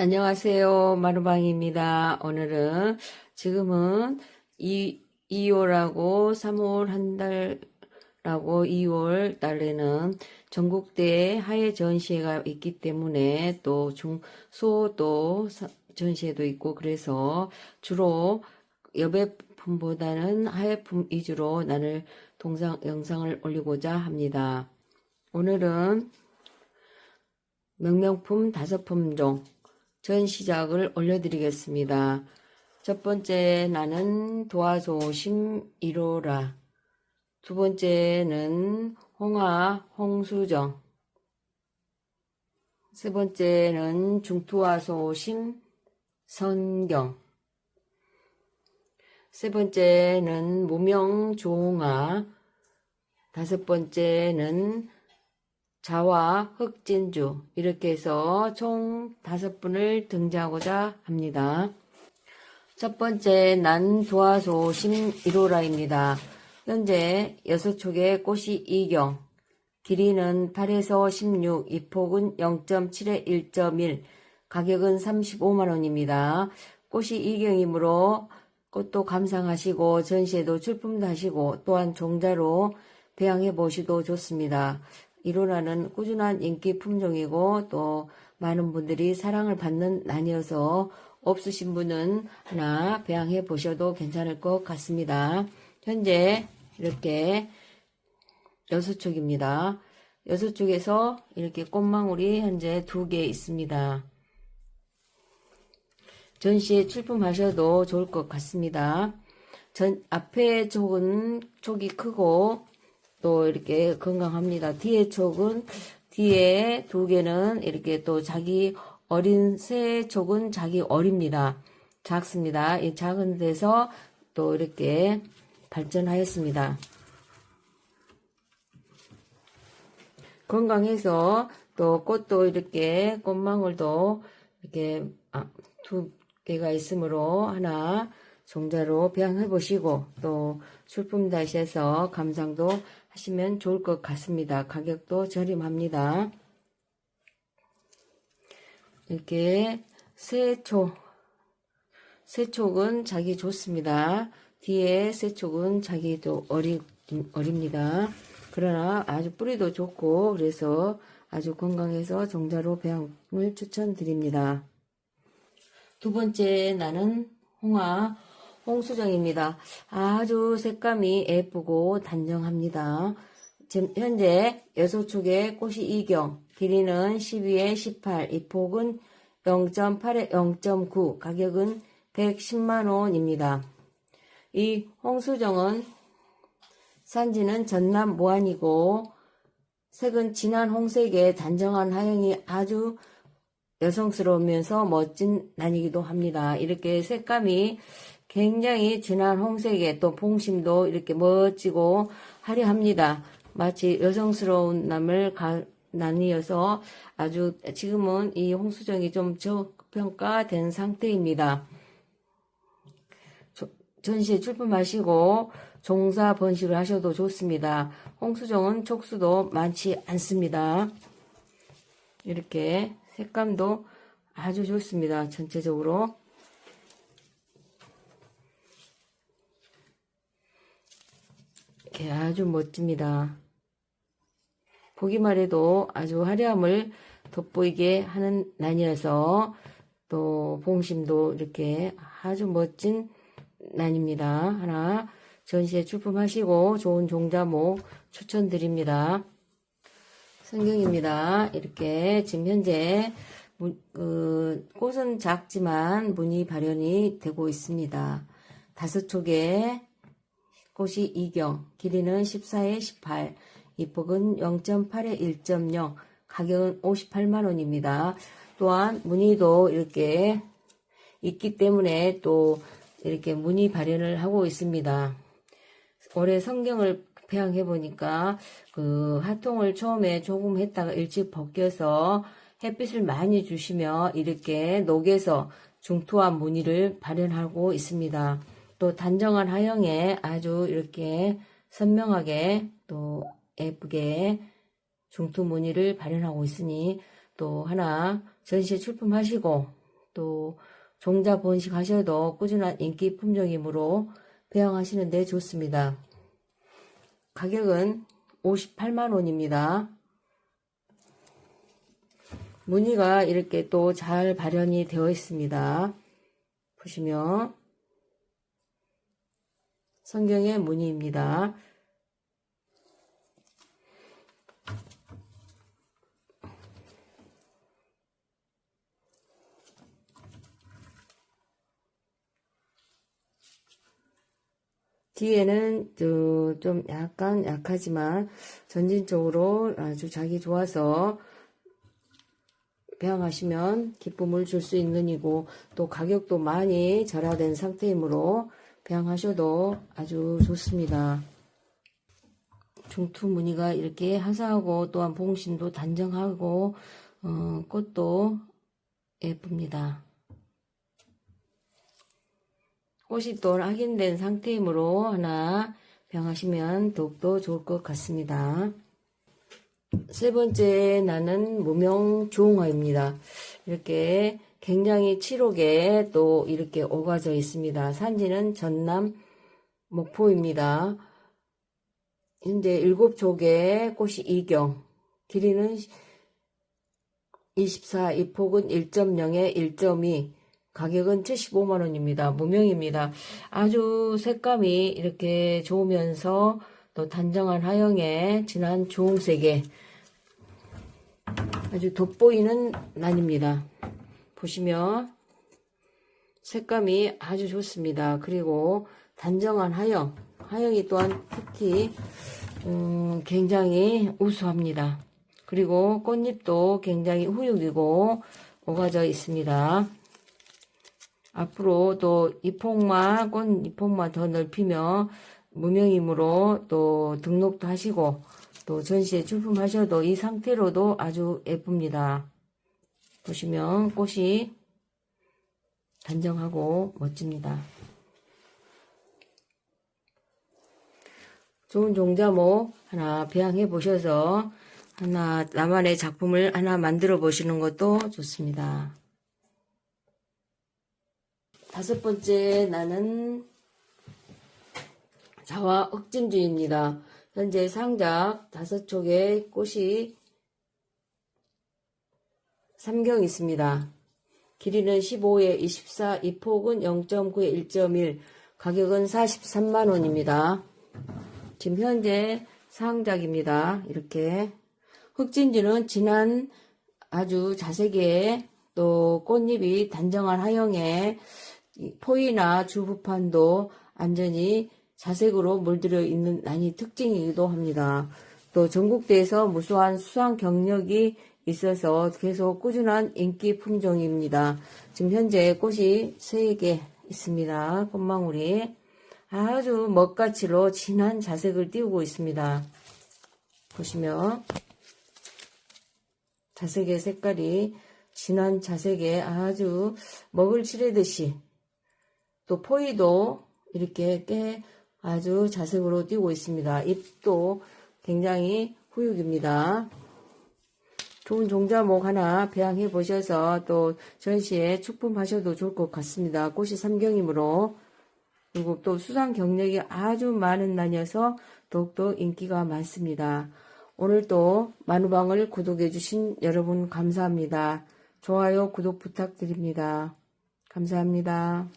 안녕하세요. 마루방입니다. 오늘은 지금은 이 2월하고 3월 한 달하고 2월 달에는 전국대 하회 전시회가 있기 때문에 또 중소도 전시회도 있고 그래서 주로 여배품보다는 하회품 위주로 나를 동상 영상을 올리고자 합니다. 오늘은 명명품 다섯 품종 전 시작을 올려드리겠습니다. 첫 번째 나는 도화소심 1호라. 두 번째는 홍화 홍수정. 세 번째는 중투화소심 선경. 세 번째는 무명 조홍아. 다섯 번째는 자와 흑진주 이렇게 해서 총 다섯 분을 등장하고자 합니다. 첫 번째 난 도화소심 1호라입니다. 현재 여섯 촉의 꽃이 이경 길이는 8에서 16, 이 폭은 0.7에 1.1, 가격은 35만원입니다. 꽃이 이경이므로 꽃도 감상하시고 전시에도 출품도 하시고 또한 종자로 배양해 보시도 좋습니다. 일호라는 꾸준한 인기 품종이고 또 많은 분들이 사랑을 받는 난이어서 없으신 분은 하나 배양해 보셔도 괜찮을 것 같습니다. 현재 이렇게. 여섯 촉에서 이렇게 꽃망울이 현재 두 개 있습니다. 전시에 출품하셔도 좋을 것 같습니다. 전 앞에 촉은 촉이 크고 또 이렇게 건강합니다. 뒤에 촉은 뒤에 두 개는 이렇게 또 자기 어린 새 촉은 자기 어립니다. 작습니다. 이 작은 데서 또 이렇게 발전하였습니다. 건강해서 또 꽃도 이렇게 꽃망울도 이렇게 아, 두 개가 있으므로 하나 종자로 배양해 보시고 또 출품 다시 해서 감상도 하시면 좋을 것 같습니다. 가격도 저렴합니다. 이렇게 세촉 세촉은 자기 좋습니다. 뒤에 세촉은 자기도 어리, 어립니다. 그러나 아주 뿌리도 좋고 그래서 아주 건강해서 종자로 배양을 추천드립니다. 두 번째 나는 홍화 홍수정입니다. 아주 색감이 예쁘고 단정합니다. 지금 현재 여섯 촉의 꽃이 이경, 길이는 12에 18, 이 폭은 0.8에 0.9, 가격은 110만원입니다. 이 홍수정은 산지는 전남 모안이고 색은 진한 홍색의 단정한 하영이 아주 여성스러우면서 멋진 난이기도 합니다. 이렇게 색감이 굉장히 진한 홍색에 또 봉심도 이렇게 멋지고 화려합니다. 마치 여성스러운 남을 가, 나뉘어서 아주 지금은 이 홍수정이 좀 저평가된 상태입니다. 전시에 출품하시고 종사 번식을 하셔도 좋습니다. 홍수정은 촉수도 많지 않습니다. 이렇게 색감도 아주 좋습니다. 전체적으로. 이렇게 아주 멋집니다. 보기만 해도 아주 화려함을 돋보이게 하는 난이어서 또 봉심도 이렇게 아주 멋진 난입니다. 하나 전시에 출품하시고 좋은 종자목 추천드립니다. 성경입니다. 이렇게 지금 현재 그, 꽃은 작지만 무늬 발현이 되고 있습니다. 다섯 촉에 꽃이 이경, 길이는 14에 18, 이폭은 0.8에 1.0, 가격은 58만원입니다. 또한 무늬도 이렇게 있기 때문에 또 이렇게 무늬 발현을 하고 있습니다. 올해 성경을 배양해 보니까 그 화통을 처음에 조금 했다가 일찍 벗겨서 햇빛을 많이 주시며 이렇게 녹여서 중투한 무늬를 발현하고 있습니다. 또 단정한 하형에 아주 이렇게 선명하게 또 예쁘게 중투 무늬를 발현하고 있으니 또 하나 전시에 출품하시고 또 종자 번식 하셔도 꾸준한 인기 품종이므로 배양하시는데 좋습니다. 가격은 58만 원입니다. 무늬가 이렇게 또 잘 발현이 되어 있습니다. 보시면 성경의 무늬입니다. 뒤에는 그좀 약간 약하지만 전진적으로 아주 자기 좋아서 배양하시면 기쁨을 줄 수 있는 이고 또 가격도 많이 절하된 상태이므로 배양하셔도 아주 좋습니다. 중투 무늬가 이렇게 화사하고 또한 봉신도 단정하고 어, 꽃도 예쁩니다. 꽃이 또 확인된 상태이므로 하나 병하시면 더욱더 좋을 것 같습니다. 세 번째 나는 무명 조홍화입니다. 이렇게 굉장히 칠옥에 또 이렇게 오가져 있습니다. 산지는 전남 목포입니다. 현재 일곱 족의 꽃이 이경, 길이는 24, 이 폭은 1.0에 1.2, 가격은 75만원입니다. 무명입니다. 아주 색감이 이렇게 좋으면서 또 단정한 하영에 진한 주홍색에 아주 돋보이는 난입니다. 보시면 색감이 아주 좋습니다. 그리고 단정한 하영, 하영이 또한 특히 음, 굉장히 우수합니다. 그리고 꽃잎도 굉장히 후육이고 오가져 있습니다. 앞으로 또 잎폭만, 꽃 잎폭만 더 넓히며 무명이므로 또 등록도 하시고 또 전시에 출품하셔도 이 상태로도 아주 예쁩니다. 보시면 꽃이 단정하고 멋집니다. 좋은 종자목 하나 배양해 보셔서 하나 나만의 작품을 하나 만들어 보시는 것도 좋습니다. 다섯 번째 나는 자화 흑짐주입니다. 현재 상작 다섯 촉의 꽃이 3경 있습니다. 길이는 15에 24, 이 폭은 0.9에 1.1, 가격은 43만원입니다. 지금 현재 상작입니다. 이렇게. 흑진주는 진한 아주 자색의 또 꽃잎이 단정한 하영에 포이나 주부판도 안전히 자색으로 물들여 있는 난이 특징이기도 합니다. 또 전국대에서 무수한 수상 경력이 있어서 계속 꾸준한 인기 품종입니다. 지금 현재 꽃이 3개 있습니다. 꽃망울이 아주 먹가치로 진한 자색을 띄우고 있습니다. 보시면 자색의 색깔이 진한 자색에 아주 먹을 칠하듯이 또 포이도 이렇게 꽤 아주 자색으로 띄고 있습니다. 잎도 굉장히 후육입니다. 좋은 종자목 하나 배양해 보셔서 또 전시에 축품하셔도 좋을 것 같습니다. 꽃이 삼경이므로 그리고 또 수상 경력이 아주 많은 난이어서 더욱더 인기가 많습니다. 오늘도 마누방을 구독해 주신 여러분 감사합니다. 좋아요, 구독 부탁드립니다. 감사합니다.